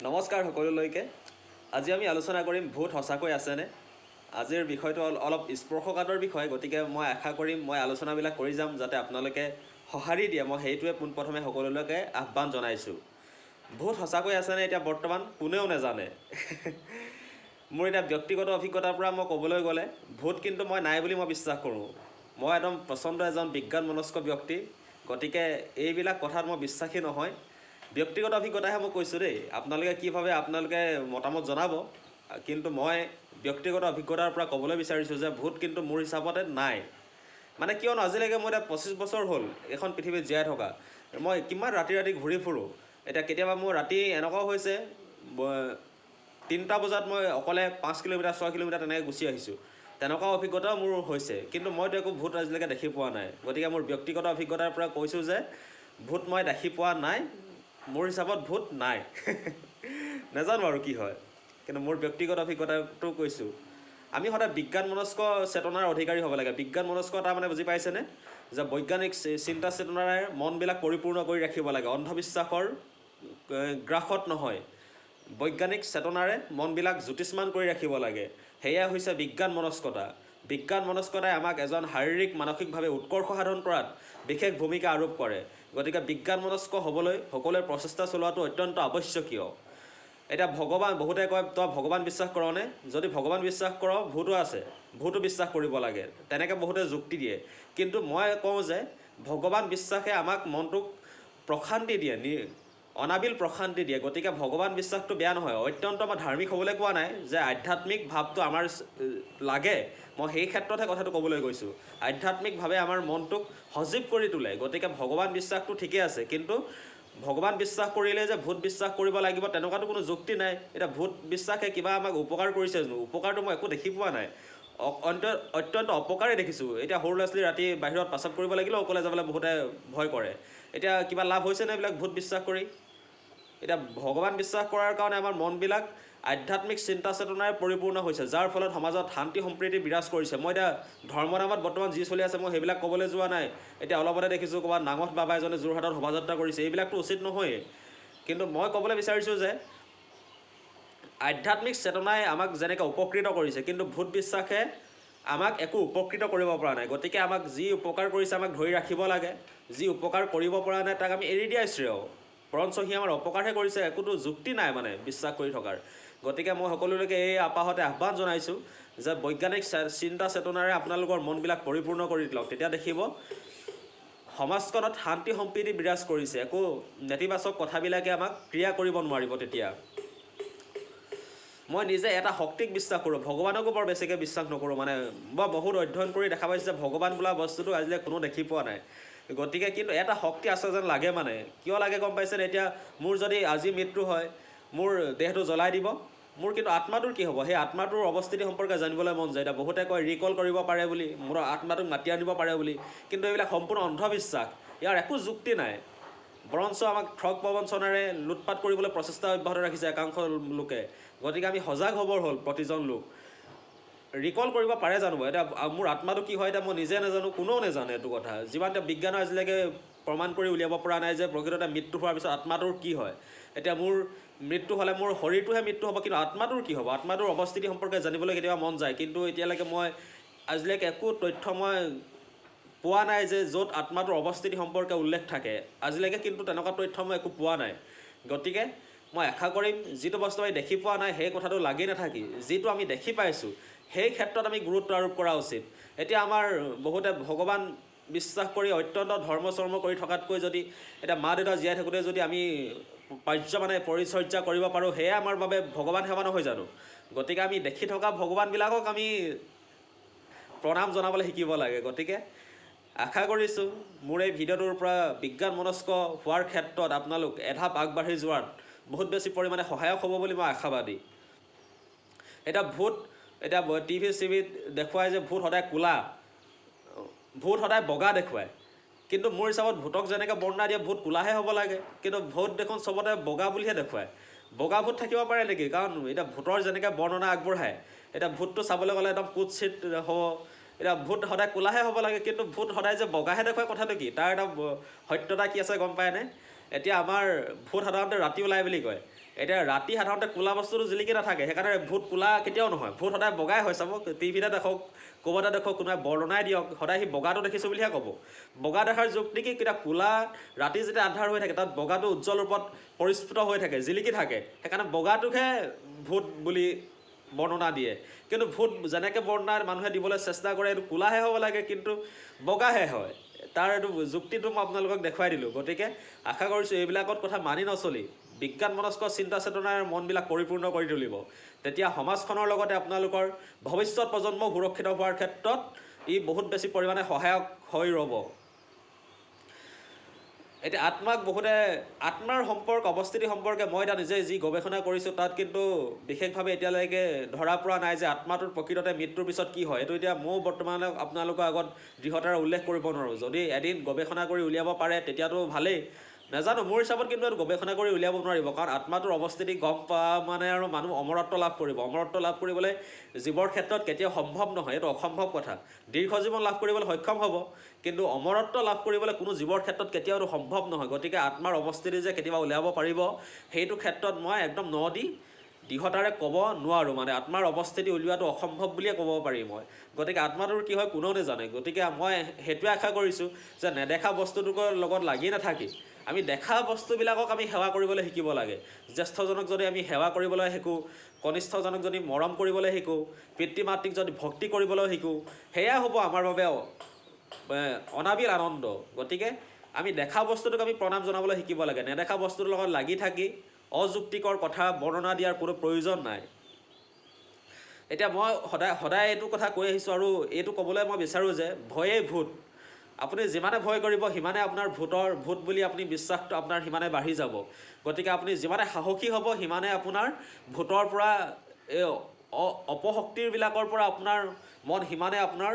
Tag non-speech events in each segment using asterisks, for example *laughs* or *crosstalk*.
নমস্কাৰ সকলোলৈকে। আজি আমি আলোচনা কৰিম ভূত সঁচাকৈ আছেনে? আজিৰ বিষয়টো অল- অলপ স্পৰ্শকাতৰ বিষয় গতিকে মই আশা কৰিম মই আলোচনাবিলাক কৰি যাম যাতে আপোনালোকে সঁহাৰি দিয়ে। মই সেইটোৱে পোনপ্ৰথমে সকলোলৈকে আহ্বান জনাইছোঁ। ভূত সঁচাকৈ আছেনে এতিয়া বৰ্তমান কোনেও নাজানে? মোৰ এতিয়া ব্যক্তিগত অভিজ্ঞতাৰ পৰা মই ক'বলৈ গ'লে ভূত কিন্তু মই নাই বুলি মই বিশ্বাস কৰোঁ। মই একদম প্ৰচণ্ড এজন বিজ্ঞান মনস্ক ব্যক্তি গতিকে এইবিলাক কথাত মই বিশ্বাসী নহয়। ব্যক্তিগত অভিজ্ঞতাহে মই কৈছোঁ দেই। আপোনালোকে কি ভাবে আপোনালোকে মতামত জনাব? কিন্তু মই ব্যক্তিগত অভিজ্ঞতাৰ পৰা ক'বলৈ বিচাৰিছোঁ যে ভূত কিন্তু মোৰ হিচাপতে নাই। মানে কিয়নো আজিলৈকে মই এতিয়া পঁচিছ বছৰ হ'ল এইখন পৃথিৱীত জীয়াই থকা। মই কিমান ৰাতি ৰাতি ঘূৰি ফুৰোঁ? এতিয়া কেতিয়াবা মোৰ ৰাতি এনেকুৱাও হৈছে তিনিটা বজাত মই অকলে পাঁচ কিলোমিটাৰ ছয় কিলোমিটাৰ তেনেকৈ গুচি আহিছোঁ। তেনেকুৱা অভিজ্ঞতাও মোৰ হৈছে। কিন্তু মইতো একো ভূত আজিলৈকে দেখি পোৱা নাই। গতিকে মোৰ ব্যক্তিগত অভিজ্ঞতাৰ পৰা কৈছোঁ যে ভূত মই দেখি পোৱা নাই। মোৰ হিচাপত ভূত নাই। *laughs* নাজানো আৰু কি হয়। কিন্তু মোৰ ব্যক্তিগত অভিজ্ঞতাটো কৈছোঁ। আমি সদায় বিজ্ঞান মনস্ক চেতনাৰ অধিকাৰী হ'ব লাগে। বিজ্ঞান মনস্কতা মানে বুজি পাইছেনে? যে বৈজ্ঞানিক চিন্তা চেতনাৰে মনবিলাক পৰিপূৰ্ণ কৰি ৰাখিব লাগে। অন্ধবিশ্বাসৰ গ্ৰাসত নহয়। বৈজ্ঞানিক চেতনাৰে মনবিলাক জ্যোতিষ্মান কৰি ৰাখিব লাগে। সেয়াই হৈছে বিজ্ঞান মনস্কতা বিজ্ঞান মনস্কতাই আমাক এজন শাৰীৰিক মানসিকভাৱে উৎকৰ্ষ সাধন কৰাত বিশেষ ভূমিকা আৰোপ কৰে। গতিকে বিজ্ঞান মনস্ক হ'বলৈ সকলোৱে প্ৰচেষ্টা চলোৱাটো অত্যন্ত আৱশ্যকীয়। এতিয়া ভগৱান বহুতে কয় তই ভগৱান বিশ্বাস কৰনে যদি ভগৱান বিশ্বাস কৰ ভূতো আছে ভূতো বিশ্বাস কৰিব লাগে। তেনেকৈ বহুতে যুক্তি দিয়ে। কিন্তু মই কওঁ যে ভগৱান বিশ্বাসে আমাক মনটোক প্ৰশান্তি দিয়ে নি- অনাবিল প্ৰশান্তি দিয়ে। গতিকে ভগৱান বিশ্বাসটো বেয়া নহয়। অত্যন্ত মই ধাৰ্মিক হ'বলৈ কোৱা নাই যে আধ্যাত্মিক ভাৱটো আমাৰ লাগে। মই সেই ক্ষেত্ৰতহে কথাটো ক'বলৈ গৈছোঁ। আধ্যাত্মিকভাৱে আমাৰ মনটোক সজীৱ কৰি তোলে। গতিকে ভগৱান বিশ্বাসটো ঠিকেই আছে। কিন্তু ভগৱান বিশ্বাস কৰিলে যে ভূত বিশ্বাস কৰিব লাগিব তেনেকুৱাতো কোনো যুক্তি নাই। এতিয়া ভূত বিশ্বাসে কিবা আমাক উপকাৰ কৰিছে জানো? উপকাৰটো মই একো দেখি পোৱা নাই। অত্যন্ত অপকাৰে দেখিছোঁ। এতিয়া সৰু ল'ৰা ছোৱালী ৰাতি বাহিৰত প্ৰস্ৰাৱ কৰিব লাগিলেও অকলে যাবলৈ বহুতে ভয় কৰে। এতিয়া কিবা লাভ হৈছেনে এইবিলাক ভূত বিশ্বাস কৰি? এতিয়া ভগৱান বিশ্বাস কৰাৰ কাৰণে আমাৰ মনবিলাক আধ্যাত্মিক চিন্তা চেতনাৰে পৰিপূৰ্ণ হৈছে যাৰ ফলত সমাজত শান্তি সম্প্ৰীতি বিৰাজ কৰিছে। মই এতিয়া ধৰ্ম নামত বৰ্তমান যি চলি আছে মই সেইবিলাক ক'বলৈ যোৱা নাই। এতিয়া অলপতে দেখিছোঁ ক'ৰবাত নাঙঠ বাবা এজনে যোৰহাটত শোভাযাত্ৰা কৰিছে এইবিলাকতো উচিত নহয়েই। কিন্তু মই ক'বলৈ বিচাৰিছোঁ যে আধ্যাত্মিক চেতনাই আমাক যেনেকৈ উপকৃত কৰিছে কিন্তু ভূত বিশ্বাসে আমাক একো উপকৃত কৰিব পৰা নাই। গতিকে আমাক যি উপকাৰ কৰিছে আমাক ধৰি ৰাখিব লাগে। যি উপকাৰ কৰিব পৰা নাই তাক আমি এৰি দিয়াই শ্ৰেয়। বৰঞ্চ সি আমাৰ অপকাৰহে কৰিছে একোতো যুক্তি নাই মানে বিশ্বাস কৰি থকাৰ। গতিকে মই সকলোলৈকে এই আপাহতে আহ্বান জনাইছোঁ যে বৈজ্ঞানিক চিন্তা চেতনাৰে আপোনালোকৰ মনবিলাক পৰিপূৰ্ণ কৰি লওক। তেতিয়া দেখিব সমাজখনত শান্তি সম্প্ৰীতি বিৰাজ কৰিছে একো নেতিবাচক কথাবিলাকে আমাক ক্ৰিয়া কৰিব নোৱাৰিব তেতিয়া। মই নিজে এটা শক্তিক বিশ্বাস কৰোঁ ভগৱানকো বৰ বেছিকৈ বিশ্বাস নকৰোঁ মানে মই বহুত অধ্যয়ন কৰি দেখা পাইছোঁ যে ভগৱান বোলা বস্তুটো আজিলৈ কোনো দেখি পোৱা নাই। গতিকে কিন্তু এটা শক্তি আছে যেন লাগে মানে। কিয় লাগে গম পাইছেনে এতিয়া মোৰ যদি আজি মৃত্যু হয় মোৰ দেহটো জ্বলাই দিব মোৰ কিন্তু আত্মাটোৰ কি হ'ব? সেই আত্মাটোৰ অৱস্থিতি সম্পৰ্কে জানিবলৈ মন যায়। এতিয়া বহুতে কয় ৰিকল কৰিব পাৰে বুলি মোৰ আত্মাটোক মাতি আনিব পাৰে বুলি। কিন্তু এইবিলাক সম্পূৰ্ণ অন্ধবিশ্বাস। ইয়াৰ একো যুক্তি নাই। বৰঞ্চ আমাক ঠগ প্ৰবঞ্চনাৰে লুটপাত কৰিবলৈ প্ৰচেষ্টা অব্যাহত ৰাখিছে একাংশ লোকে। গতিকে আমি সজাগ হ'বৰ হ'ল প্ৰতিজন লোক। ৰিকল কৰিব পাৰে জানো বাৰু? এতিয়া মোৰ আত্মাটো কি হয় এতিয়া মই নিজে নাজানো কোনেও নাজানে এইটো কথা। যিমান এতিয়া বিজ্ঞানে আজিলৈকে প্ৰমাণ কৰি উলিয়াব পৰা নাই যে প্ৰকৃততে মৃত্যু হোৱাৰ পিছত আত্মাটোৰ কি হয়। এতিয়া মোৰ মৃত্যু হ'লে মোৰ শৰীৰটোহে মৃত্যু হ'ব কিন্তু আত্মাটোৰ কি হ'ব? আত্মাটোৰ অৱস্থিতি সম্পৰ্কে জানিবলৈ কেতিয়াবা মন যায়। কিন্তু এতিয়ালৈকে মই আজিলৈকে একো তথ্য মই পোৱা নাই যে য'ত আত্মাটোৰ অৱস্থিতি সম্পৰ্কে উল্লেখ থাকে। আজিলৈকে কিন্তু তেনেকুৱা তথ্য মই একো পোৱা নাই। গতিকে মই আশা কৰিম যিটো বস্তু আমি দেখি পোৱা নাই সেই কথাটো লাগি নাথাকি। যিটো আমি দেখি পাইছোঁ সেই ক্ষেত্ৰত আমি গুৰুত্ব আৰোপ কৰা উচিত। এতিয়া আমাৰ বহুতে ভগৱান বিশ্বাস কৰি অত্যন্ত ধৰ্ম চৰ্ম কৰি থকাতকৈ যদি এতিয়া মা দেউতা জীয়াই থাকোঁতে যদি আমি পাৰ্য মানে পৰিচৰ্যা কৰিব পাৰোঁ সেয়াই আমাৰ বাবে ভগৱান সেৱা নহয় জানো? গতিকে আমি দেখি থকা ভগৱানবিলাকক আমি প্ৰণাম জনাবলৈ শিকিব লাগে। গতিকে আশা কৰিছোঁ মোৰ এই ভিডিঅ'টোৰ পৰা বিজ্ঞান মনস্ক হোৱাৰ ক্ষেত্ৰত আপোনালোক এধাপ আগবাঢ়ি যোৱাত বহুত বেছি পৰিমাণে সহায়ক হ'ব বুলি মই আশাবাদী। এতিয়া ভূত এতিয়া টিভি চিভিত দেখুৱাই যে ভূত সদায় ক'লা। ভূত সদায় বগা দেখুৱায়। কিন্তু মোৰ হিচাপত ভূতক যেনেকৈ বৰ্ণনা দিয়ে ভূত ক'লাহে হ'ব লাগে। কিন্তু ভূত দেখোন চবতে বগা বুলিহে দেখুৱায়। বগা ভূত থাকিব পাৰে নেকি? কাৰণ এতিয়া ভূতৰ যেনেকৈ বৰ্ণনা আগবঢ়ায় এতিয়া ভূতটো চাবলৈ গ'লে একদম কুৎচিত হ'ব। এতিয়া ভূত সদায় ক'লাহে হ'ব লাগে কিন্তু ভূত সদায় যে বগাহে দেখুৱায় কথাটো কি? তাৰ এটা সত্যতা কি আছে গম পায়নে এতিয়া আমাৰ ভূত সাধাৰণতে ৰাতি ওলাই বুলি কয়। এতিয়া ৰাতি সাধাৰণতে ক'লা বস্তুটো জিলিকি নাথাকে সেইকাৰণে ভূত ক'লা কেতিয়াও নহয়। ভূত সদায় বগাই হয় চাব টিভিতে দেখক ক'ৰবাতে দেখক কোনোবাই বৰ্ণনাই দিয়ক সদায় সি বগাটো দেখিছোঁ বুলিহে ক'ব। বগা দেখাৰ যুক্তি কি কেতিয়া ক'লা ৰাতি যেতিয়া আন্ধাৰ হৈ থাকে তাত বগাটো উজ্জ্বল ৰূপত পৰিস্ফুট হৈ থাকে জিলিকি থাকে। সেইকাৰণে বগাটোকহে ভূত বুলি বৰ্ণনা দিয়ে। কিন্তু ভূত যেনেকৈ বৰ্ণনা মানুহে দিবলৈ চেষ্টা কৰে এইটো ক'লাহে হ'ব লাগে কিন্তু বগাহে হয়। তাৰ এইটো যুক্তিটো মই আপোনালোকক দেখুৱাই দিলোঁ। গতিকে আশা কৰিছোঁ এইবিলাকত কথা মানি নচলি। বিজ্ঞান মনস্ক চিন্তা চেতনাৰ মনবিলাক পৰিপূৰ্ণ কৰি তুলিব। তেতিয়া সমাজখনৰ লগতে আপোনালোকৰ ভৱিষ্যত প্ৰজন্ম সুৰক্ষিত হোৱাৰ ক্ষেত্ৰত ই বহুত বেছি পৰিমাণে সহায়ক হৈ ৰ'ব। এতিয়া আত্মাক বহুতে আত্মাৰ সম্পৰ্ক অৱস্থিতি সম্পৰ্কে মই এতিয়া নিজে যি গৱেষণা কৰিছোঁ তাত কিন্তু বিশেষভাৱে এতিয়ালৈকে ধৰা পৰা নাই যে আত্মাটোৰ প্ৰকৃততে মৃত্যুৰ পিছত কি হয়। এইটো এতিয়া ময়ো বৰ্তমানে আপোনালোকৰ আগত দৃঢ়তাৰে উল্লেখ কৰিব নোৱাৰোঁ। যদি এদিন গৱেষণা কৰি উলিয়াব পাৰে তেতিয়াতো ভালেই। নাজানো মোৰ হিচাপত কিন্তু এইটো গৱেষণা কৰি উলিয়াব নোৱাৰিব কাৰণ আত্মাটোৰ অৱস্থিতি গম পোৱা মানে আৰু মানুহ অমৰত্ব লাভ কৰিব। অমৰত্ব লাভ কৰিবলৈ জীৱৰ ক্ষেত্ৰত কেতিয়াও সম্ভৱ নহয় এইটো অসম্ভৱ কথা। দীৰ্ঘ জীৱন লাভ কৰিবলৈ সক্ষম হ'ব কিন্তু অমৰত্ব লাভ কৰিবলৈ কোনো জীৱৰ ক্ষেত্ৰত কেতিয়াও সম্ভৱ নহয়। গতিকে আত্মাৰ অৱস্থিতি যে কেতিয়াবা উলিয়াব পাৰিব সেইটো ক্ষেত্ৰত মই একদম ন দি দৃঢ়তাৰে ক'ব নোৱাৰোঁ। মানে আত্মাৰ অৱস্থিতি উলিওৱাটো অসম্ভৱ বুলিয়ে ক'ব পাৰি মই। গতিকে আত্মাটোৰ কি হয় কোনেও নাজানে। গতিকে মই সেইটোৱে আশা কৰিছোঁ যে নেদেখা বস্তুটোৰ লগত লাগি নাথাকি। আমি দেখা বস্তুবিলাকক আমি সেৱা কৰিবলৈ শিকিব লাগে। জ্যেষ্ঠজনক যদি আমি সেৱা কৰিবলৈ শিকোঁ কনিষ্ঠজনক যদি মৰম কৰিবলৈ শিকোঁ পিতৃ মাতৃক যদি ভক্তি কৰিবলৈ শিকোঁ সেয়াই হ'ব আমাৰ বাবে অনাবিল আনন্দ। গতিকে আমি দেখা বস্তুটোক আমি প্ৰণাম জনাবলৈ শিকিব লাগে। নেদেখা বস্তুটোৰ লগত লাগি থাকি অযুক্তিকৰ কথা বৰ্ণনা দিয়াৰ কোনো প্ৰয়োজন নাই। এতিয়া মই সদায় সদায় এইটো কথা কৈ আহিছোঁ আৰু এইটো ক'বলৈ মই বিচাৰোঁ যে ভয়েই ভূত। আপুনি যিমানে ভয় কৰিব সিমানে আপোনাৰ ভূতৰ ভূত বুলি আপুনি বিশ্বাসটো আপোনাৰ সিমানে বাঢ়ি যাব। গতিকে আপুনি যিমানে সাহসী হ'ব সিমানে আপোনাৰ ভূতৰ পৰা এই অপশক্তিৰবিলাকৰ পৰা আপোনাৰ মন সিমানে আপোনাৰ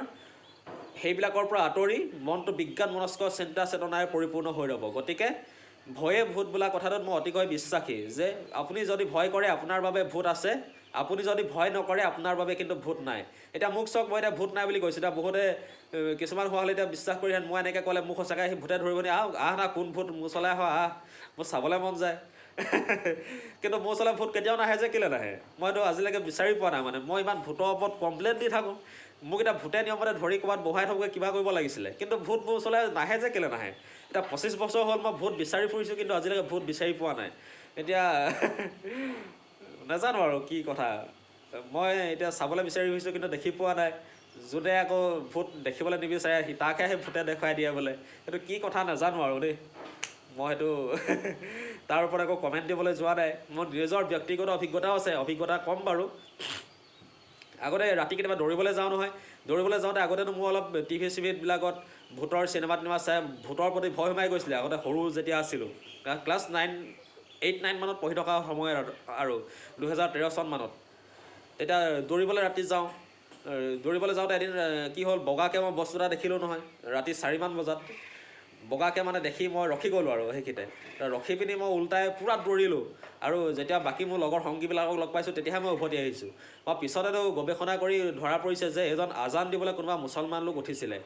সেইবিলাকৰ পৰা আঁতৰি মনটো বিজ্ঞান মনস্ক চিন্তা চেতনাৰে পৰিপূৰ্ণ হৈ ৰ'ব। গতিকে ভয়ে ভূত বোলা কথাটোত মই অতিকৈ বিশ্বাসী যে আপুনি যদি ভয় কৰে আপোনাৰ বাবে ভূত আছে। আপুনি যদি ভয় নকৰে আপোনাৰ বাবে কিন্তু ভূত নাই। এতিয়া মোক চাওক মই এতিয়া ভূত নাই বুলি কৈছোঁ। এতিয়া বহুতে কিছুমান হোৱা হ'লে এতিয়া বিশ্বাস কৰি মই এনেকৈ ক'লে মোক সঁচাকৈ সি ভূতে ধৰিব নি আহ আহ না কোন ভূত? মোৰ ওচৰলৈ আহ আহ মোৰ চাবলৈ মন যায়। *laughs* কিন্তু মোৰ ওচৰলৈ ভূত কেতিয়াও নাহে যে কেলৈ নাহে? মইতো আজিলৈকে বিচাৰি পোৱা নাই মানে। মই ইমান ভূতৰ ওপৰত কমপ্লেইন দি থাকোঁ। মোক এতিয়া ভূতে নিয়মতে ধৰি ক'ৰবাত বহাই থ'বগৈ কিবা কৰিব লাগিছিলে। কিন্তু ভূত মোৰ ওচৰলৈ নাহে যে কেলৈ নাহে? এতিয়া পঁচিছ বছৰ হ'ল মই ভূত বিচাৰি ফুৰিছোঁ কিন্তু আজিলৈকে ভূত বিচাৰি পোৱা নাই। এতিয়া *laughs* নাজানো আৰু কি কথা। মই এতিয়া চাবলৈ বিচাৰি ফুৰিছোঁ কিন্তু দেখি পোৱা নাই। যোনে আকৌ ভূত দেখিবলৈ নিবিচাৰে সি তাকহে সেই ভূতে দেখুৱাই দিয়ে বোলে। সেইটো কি কথা নাজানো আৰু দেই। মই সেইটো *laughs* তাৰ ওপৰত একো কমেণ্ট দিবলৈ যোৱা নাই। মোৰ নিজৰ ব্যক্তিগত অভিজ্ঞতাও আছে। অভিজ্ঞতা কম বাৰু। আগতে ৰাতি কেতিয়াবা দৌৰিবলৈ যাওঁ নহয় দৌৰিবলৈ যাওঁতে আগতেতো মোৰ অলপ টিভি চিভিবিলাকত ভূতৰ চিনেমা তিনেমা চাই ভূতৰ প্ৰতি ভয় সোমাই গৈছিলে আগতে সৰু যেতিয়া আছিলোঁ। ক্লাছ নাইন এইট নাইন মানত পঢ়ি থকা সময়ত আৰু- দুহেজাৰ তেৰ চনমানত তেতিয়া দৌৰিবলৈ ৰাতি যাওঁ দৌৰিবলৈ যাওঁতে এদিন কি হ'ল বগাকৈ মই বস্তু এটা দেখিলোঁ নহয় ৰাতি চাৰিমান বজাত। বগাকৈ মানে দেখি মই ৰখি গ'লোঁ আৰু সেইখিনিতে ৰখি পিনি মই ওলটাই পূৰা দৌৰিলোঁ। আৰু যেতিয়া বাকী মোৰ লগৰ সংগীবিলাকক লগ পাইছোঁ তেতিয়াহে মই উভতি আহিছোঁ। মই পিছতেতো গৱেষণা কৰি ধৰা পৰিছে যে এজন আজান দিবলৈ কোনোবা মুছলমান লোক উঠিছিলে।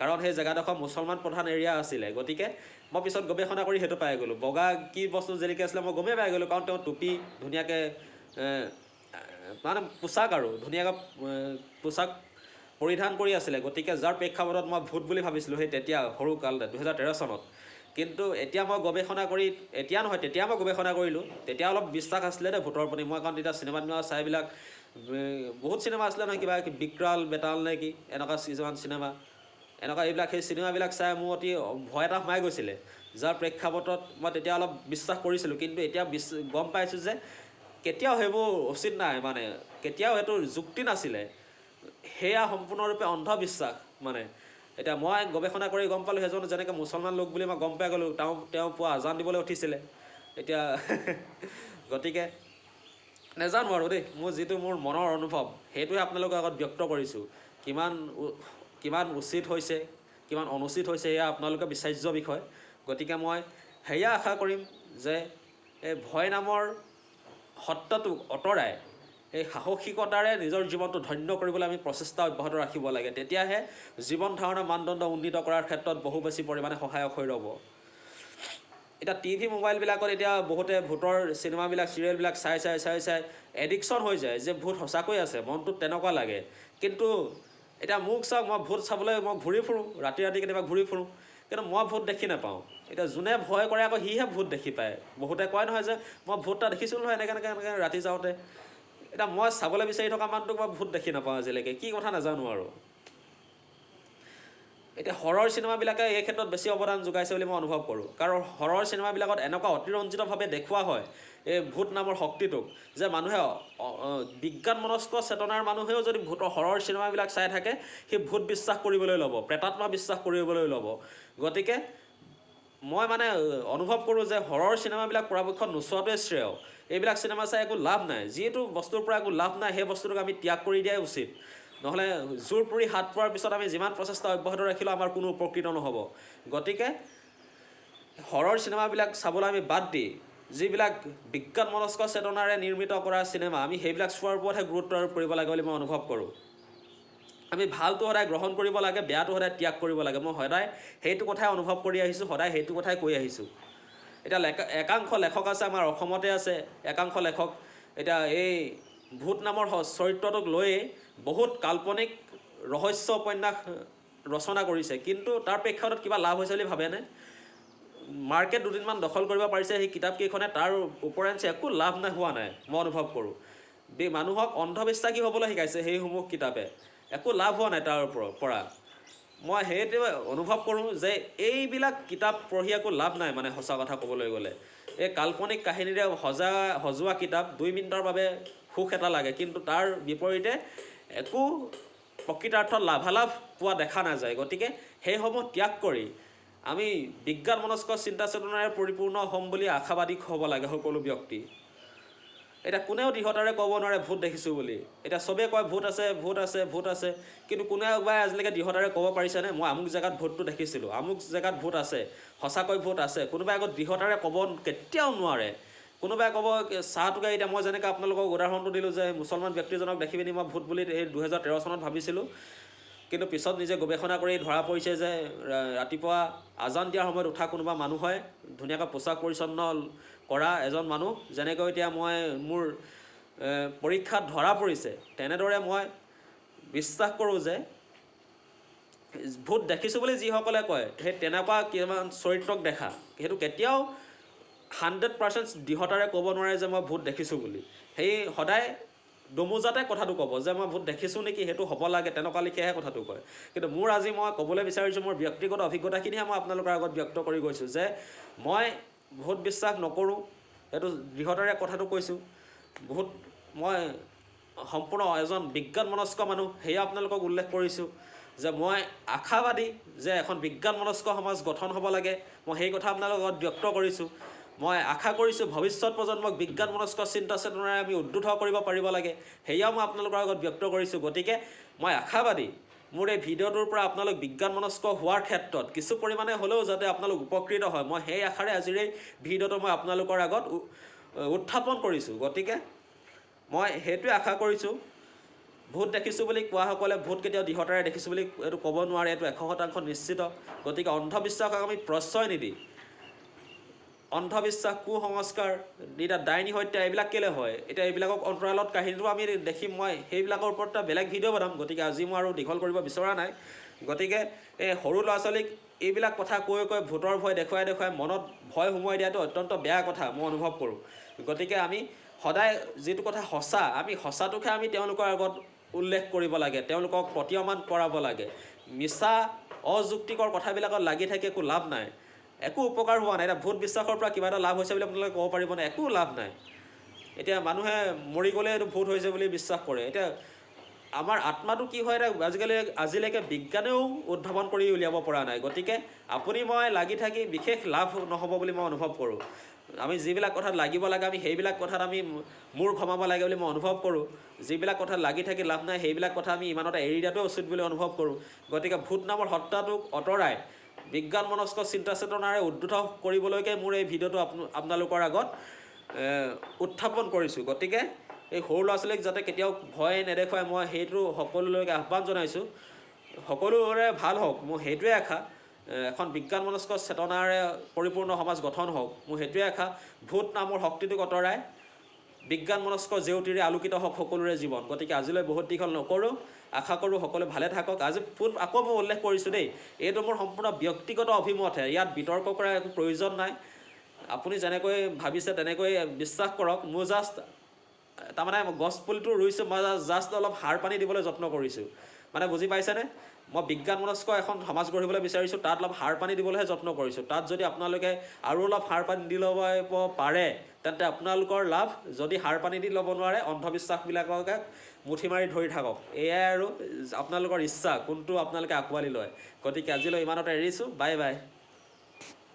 কাৰণ সেই জেগাডোখৰ মুছলমান প্ৰধান এৰিয়া আছিলে। গতিকে মই পিছত গৱেষণা কৰি সেইটো পাই গ'লোঁ। বগা কি বস্তু যেনেকৈ আছিলে মই গমেই পাই গ'লোঁ। কাৰণ তেওঁ টুপি ধুনীয়াকৈ মানে পোচাক আৰু। ধুনীয়াকৈ পোচাক পৰিধান কৰি আছিলে। গতিকে যাৰ প্ৰেক্ষাপটত মই ভূত বুলি ভাবিছিলোঁ সেই তেতিয়া সৰু কালতে দুহেজাৰ তেৰ চনত। কিন্তু এতিয়া মই গৱেষণা কৰি এতিয়া নহয় তেতিয়া মই গৱেষণা কৰিলোঁ তেতিয়া অলপ বিশ্বাস আছিলে দেই ভূতৰ প্ৰতি। মই কাৰণ তেতিয়া চিনেমা তিনেমা চাইবিলাক বহুত চিনেমা আছিলে নহয় কিবা বিকৰাল বেতাল নে কি এনেকুৱা কিছুমান চিনেমা। এনেকুৱা এইবিলাক সেই চিনেমাবিলাক চাই মোৰ অতি ভয় এটা সোমাই গৈছিলে। যাৰ প্ৰেক্ষাপটত মই তেতিয়া অলপ বিশ্বাস কৰিছিলোঁ কিন্তু এতিয়া বিচ গম পাইছোঁ যে কেতিয়াও সেইবোৰ উচিত নাই মানে। কেতিয়াও সেইটো যুক্তি নাছিলে। সেয়া সম্পূৰ্ণৰূপে অন্ধবিশ্বাস মানে। এতিয়া মই গৱেষণা কৰি গম পালোঁ সেইজন যেনেকৈ মুছলমান লোক বুলি মই গম পাই গ'লোঁ তেওঁ তেওঁ পুৱা আজান দিবলৈ উঠিছিলে। এতিয়া *laughs* গতিকে নেজানো আৰু দেই মোৰ যিটো মোৰ মনৰ অনুভৱ সেইটোৱে আপোনালোকৰ আগত ব্যক্ত কৰিছোঁ। কিমান কিমান উচিত হৈছে কিমান অনুচিত হৈছে সেয়া আপোনালোকে বিচাৰ্য বিষয়। গতিকে মই সেয়া আশা কৰিম যে এই ভয় নামৰ সত্তাটো আঁতৰাই এই সাহসিকতাৰে নিজৰ জীৱনটো ধন্য কৰিবলৈ আমি প্ৰচেষ্টা অব্যাহত ৰাখিব লাগে। তেতিয়াহে জীৱন ধাৰণৰ মানদণ্ড উন্নীত কৰাৰ ক্ষেত্ৰত বহু বেছি পৰিমাণে সহায়ক হৈ ৰ'ব। এতিয়া টিভি মোবাইলবিলাকত এতিয়া বহুতে ভূতৰ চিনেমাবিলাক চিৰিয়েলবিলাক চাই চাই চাই চাই এডিকশ্যন হৈ যায় যে ভূত সঁচাকৈ আছে মনটোত তেনেকুৱা লাগে। কিন্তু এতিয়া মোক চাওক মই ভূত চাবলৈ মই ঘূৰি ফুৰোঁ ৰাতি ৰাতি কেতিয়াবা ঘূৰি ফুৰোঁ কিন্তু মই ভূত দেখি নাপাওঁ। এতিয়া যোনে ভয় কৰে আকৌ সিহে ভূত দেখি পায়। বহুতে কয় নহয় যে মই ভূত এটা দেখিছিলোঁ নহয় এনেকৈ এনেকৈ এনেকৈ ৰাতি যাওঁতে। এতিয়া মই চাবলৈ বিচাৰি থকা মানুহটোক মই ভূত দেখি নাপাওঁ আজিলৈকে। কি কথা নাজানো আৰু। এতিয়া হৰৰ চিনেমাবিলাকে এই ক্ষেত্ৰত বেছি অৱদান যোগাইছে বুলি মই অনুভৱ কৰোঁ। কাৰণ হৰৰ চিনেমাবিলাকত এনেকুৱা অতিৰঞ্জিতভাৱে দেখুওৱা হয় এই ভূত নামৰ শক্তিটোক যে মানুহে বিজ্ঞান মনস্ক চেতনাৰ মানুহেও যদি ভূতৰ হৰৰ চিনেমাবিলাক চাই থাকে সি ভূত বিশ্বাস কৰিবলৈ ল'ব প্ৰেতাত্মা বিশ্বাস কৰিবলৈ ল'ব। গতিকে মই মানে অনুভৱ কৰোঁ যে হৰৰ চিনেমাবিলাক পৰাপক্ষত নোচোৱাটোৱে শ্ৰেয়। এইবিলাক চিনেমা চাই একো লাভ নাই। যিটো বস্তুৰ পৰা একো লাভ নাই সেই বস্তুটোক আমি ত্যাগ কৰি দিয়াই উচিত। নহ'লে জোৰ পুৰি হাত পোৱাৰ পিছত আমি যিমান প্ৰচেষ্টা অব্যাহত ৰাখিলেও আমাৰ কোনো উপকৃত নহ'ব। গতিকে হৰৰ চিনেমাবিলাক চাবলৈ আমি বাদ দি যিবিলাক বিজ্ঞান মনস্ক চেতনাৰে নিৰ্মিত কৰা চিনেমা আমি সেইবিলাক চোৱাৰ ওপৰতহে গুৰুত্ব আৰোপ কৰিব লাগে বুলি মই অনুভৱ কৰোঁ। আমি ভালটো সদায় গ্ৰহণ কৰিব লাগে বেয়াটো সদায় ত্যাগ কৰিব লাগে। মই সদায় সেইটো কথাই অনুভৱ কৰি আহিছোঁ সদায় সেইটো কথাই কৈ আহিছোঁ। এতিয়া একাংশ লেখক আছে আমাৰ অসমতে আছে একাংশ লেখক এতিয়া এই ভূত নামৰ চৰিত্ৰটোক লৈয়ে বহুত কাল্পনিক ৰহস্য উপন্যাস ৰচনা কৰিছে। কিন্তু তাৰ প্ৰেক্ষাপটত কিবা লাভ হৈছে বুলি ভাবেনে? মাৰ্কেট দুদিনমান দখল কৰিব পাৰিছে সেই কিতাপকেইখনে তাৰ ওপৰেঞ্চি একো লাভ নাই হোৱা নাই মই অনুভৱ কৰোঁ। মানুহক অন্ধবিশ্বাসী হ'বলৈ শিকাইছে সেইসমূহ কিতাপে। একো লাভ হোৱা নাই তাৰ ওপৰৰ পৰা। মই সেইটোৱে অনুভৱ কৰোঁ যে এইবিলাক কিতাপ পঢ়ি একো লাভ নাই মানে সঁচা কথা ক'বলৈ গ'লে। এই কাল্পনিক কাহিনীৰে সজা সজোৱা কিতাপ দুই মিনিটৰ বাবে সুখ এটা লাগে কিন্তু তাৰ বিপৰীতে একো প্ৰকৃতাৰ্থত লাভালাভ পোৱা দেখা নাযায়। গতিকে সেইসমূহ ত্যাগ কৰি আমি বিজ্ঞান মনস্ক চিন্তা চেতনাৰে পৰিপূৰ্ণ হ'ম বুলি আশাবাদী হ'ব লাগে সকলো ব্যক্তি। এতিয়া কোনেও দৃঢ়তাৰে ক'ব নোৱাৰে ভূত দেখিছোঁ বুলি। এতিয়া চবেই কয় ভূত আছে ভূত আছে ভূত আছে। কিন্তু কোনোবাই আজিলৈকে দৃঢ়তাৰে ক'ব পাৰিছেনে মই আমুক জেগাত ভূতটো দেখিছিলোঁ। আমুক জেগাত ভূত আছে সঁচাকৈ ভূত আছে। কোনোবাই আকৌ দৃঢ়তাৰে ক'ব কেতিয়াও নোৱাৰে। কোনোবাই ক'ব চাহটোকে এতিয়া মই যেনেকৈ আপোনালোকক উদাহৰণটো দিলোঁ যে মুছলমান ব্যক্তিজনক দেখি পিনি মই ভূত বুলি এই দুহেজাৰ তেৰ চনত ভাবিছিলোঁ। কিন্তু পিছত নিজে গৱেষণা কৰি ধৰা পৰিছে যে ৰাতিপুৱা আজান দিয়াৰ সময়ত উঠা কোনোবা মানুহ হয়। ধুনীয়াকৈ পোচাক পৰিচ্ছন্ন কৰা এজন মানুহ যেনেকৈ এতিয়া মই মোৰ পৰীক্ষাত ধৰা পৰিছে তেনেদৰে মই বিশ্বাস কৰোঁ যে ভূত দেখিছোঁ বুলি যিসকলে কয় সেই তেনেকুৱা কিছুমান চৰিত্ৰক দেখা। সেইটো কেতিয়াও হাণ্ড্ৰেড পাৰ্চেণ্ট দৃঢ়তাৰে ক'ব নোৱাৰে যে মই ভূত দেখিছোঁ বুলি। সেই সদায় দমোজাতে কথাটো ক'ব যে মই ভূত দেখিছোঁ নেকি সেইটো হ'ব লাগে তেনেকুৱা লিখিয়াহে কথাটো কয়। কিন্তু মোৰ আজি মই ক'বলৈ বিচাৰিছোঁ মোৰ ব্যক্তিগত অভিজ্ঞতাখিনিহে মই আপোনালোকৰ আগত ব্যক্ত কৰি গৈছোঁ যে মই ভূত বিশ্বাস নকৰোঁ সেইটো দৃঢ়তাৰে কথাটো কৈছোঁ। বহুত মই সম্পূৰ্ণ এজন বিজ্ঞান মনস্ক মানুহ সেয়া আপোনালোকক উল্লেখ কৰিছোঁ যে মই আশাবাদী যে এখন বিজ্ঞান মনস্ক সমাজ গঠন হ'ব লাগে। মই সেই কথা আপোনালোকৰ আগত ব্যক্ত কৰিছোঁ। মই আশা কৰিছোঁ ভৱিষ্যত প্ৰজন্মক বিজ্ঞান মনস্ক চিন্তা চেতনাৰে আমি উদ্বুদ্ধ কৰিব পাৰিব লাগে। সেয়াও মই আপোনালোকৰ আগত ব্যক্ত কৰিছোঁ। গতিকে মই আশাবাদী মোৰ এই ভিডিঅ'টোৰ পৰা আপোনালোক বিজ্ঞান মনস্ক হোৱাৰ ক্ষেত্ৰত কিছু পৰিমাণে হ'লেও যাতে আপোনালোক উপকৃত হয় মই সেই আশাৰে আজিৰ এই ভিডিঅ'টো মই আপোনালোকৰ আগত উত্থাপন কৰিছোঁ। গতিকে মই সেইটোৱে আশা কৰিছোঁ। ভূত দেখিছোঁ বুলি কোৱাসকলে ভূত কেতিয়াও দৃঢ়তাৰে দেখিছোঁ বুলি এইটো ক'ব নোৱাৰে এইটো এশ শতাংশ নিশ্চিত। গতিকে অন্ধবিশ্বাসক আমি প্ৰশ্ৰয় নিদি অন্ধবিশ্বাস কুসংস্কাৰ এতিয়া ডাইনী হত্যা এইবিলাক কেলৈ হয়? এতিয়া এইবিলাকক অন্তৰালত কাহিনীটো আমি দেখিম মই। সেইবিলাকৰ ওপৰত এটা বেলেগ ভিডিঅ' বনাম। গতিকে আজি মই আৰু দীঘল কৰিব বিচৰা নাই। গতিকে এই সৰু ল'ৰা ছোৱালীক এইবিলাক কথা কৈ কৈ ভূতৰ ভয় দেখুৱাই দেখুৱাই মনত ভয় সোমোৱাই দিয়াটো অত্যন্ত বেয়া কথা মই অনুভৱ কৰোঁ। গতিকে আমি সদায় যিটো কথা সঁচা আমি সঁচাটোকহে আমি তেওঁলোকৰ আগত উল্লেখ কৰিব লাগে তেওঁলোকক প্ৰতীয়মান কৰাব লাগে। মিছা অযুক্তিকৰ কথাবিলাকত লাগি থাকি একো লাভ নাই। একো উপকাৰ হোৱা নাই। এতিয়া ভূত বিশ্বাসৰ পৰা কিবা এটা লাভ হৈছে বুলি আপোনালোকে ক'ব পাৰিবনে একো লাভ নাই। এতিয়া মানুহে মৰি গ'লে এইটো ভূত হৈছে বুলি বিশ্বাস কৰে। এতিয়া আমাৰ আত্মাটো কি হয় এতিয়া আজিকালি আজিলৈকে বিজ্ঞানেও উদ্ভাৱন কৰি উলিয়াব পৰা নাই। গতিকে আপুনি মই লাগি থাকি বিশেষ লাভ নহ'ব বুলি মই অনুভৱ কৰোঁ। আমি যিবিলাক কথাত লাগিব লাগে আমি সেইবিলাক কথাত আমি মূৰ ঘমাব লাগে বুলি মই অনুভৱ কৰোঁ। যিবিলাক কথাত লাগি থাকি লাভ নাই সেইবিলাক কথা আমি ইমানতে এৰি দিয়াটোৱে উচিত বুলি অনুভৱ কৰোঁ। গতিকে ভূত নামৰ সত্তাটোক আঁতৰাই বিজ্ঞান মনস্ক চিন্তা চেতনাৰে উদ্বুদ্ধ কৰিবলৈকে মোৰ এই ভিডিঅ'টো আপোন- আপোনালোকৰ আগত উত্থাপন কৰিছোঁ। গতিকে এই সৰু ল'ৰা ছোৱালীক যাতে কেতিয়াও ভয় নেদেখুৱাই মই সেইটো সকলোলৈকে আহ্বান জনাইছোঁ। সকলোৰে ভাল হওক মোৰ সেইটোৱে আশা। এখন বিজ্ঞান মনস্ক চেতনাৰে পৰিপূৰ্ণ সমাজ গঠন হওক মোৰ সেইটোৱে আশা। ভোট নামৰ শক্তিটোক আঁতৰাই বিজ্ঞান মনস্ক জেউতিৰে আলোকিত হওক সকলোৰে জীৱন। গতিকে আজিলৈ বহুত দীঘল নকৰোঁ। আশা কৰোঁ সকলোৱে ভালে থাকক। আজি পোন আকৌ মই উল্লেখ কৰিছোঁ দেই এইটো মোৰ সম্পূৰ্ণ ব্যক্তিগত অভিমতহে ইয়াত বিতৰ্ক কৰাৰ একো প্ৰয়োজন নাই। আপুনি যেনেকৈ ভাবিছে তেনেকৈ বিশ্বাস কৰক মোৰ জাষ্ট তাৰমানে গছ পুলিটো ৰুইছোঁ মই জাষ্ট অলপ সাৰ পানী দিবলৈ যত্ন কৰিছোঁ। মানে বুজি পাইছেনে? মই বিজ্ঞান মনস্ক এখন সমাজ গঢ়িবলৈ বিচাৰিছোঁ তাত অলপ সাৰ পানী দিবলৈহে যত্ন কৰিছোঁ। তাত যদি আপোনালোকে আৰু অলপ সাৰ পানী দি ল'ব পাৰে তেন্তে আপোনালোকৰ লাভ যদি সাৰ পানী দি ল'ব নোৱাৰে অন্ধবিশ্বাসবিলাককে মুঠি মাৰি ধৰি থাকক। এয়াই আৰু আপোনালোকৰ ইচ্ছা কোনটো আপোনালোকে আঁকোৱালি লয়। গতিকে আজিলৈ ইমানতে এৰিছোঁ। Bye bye.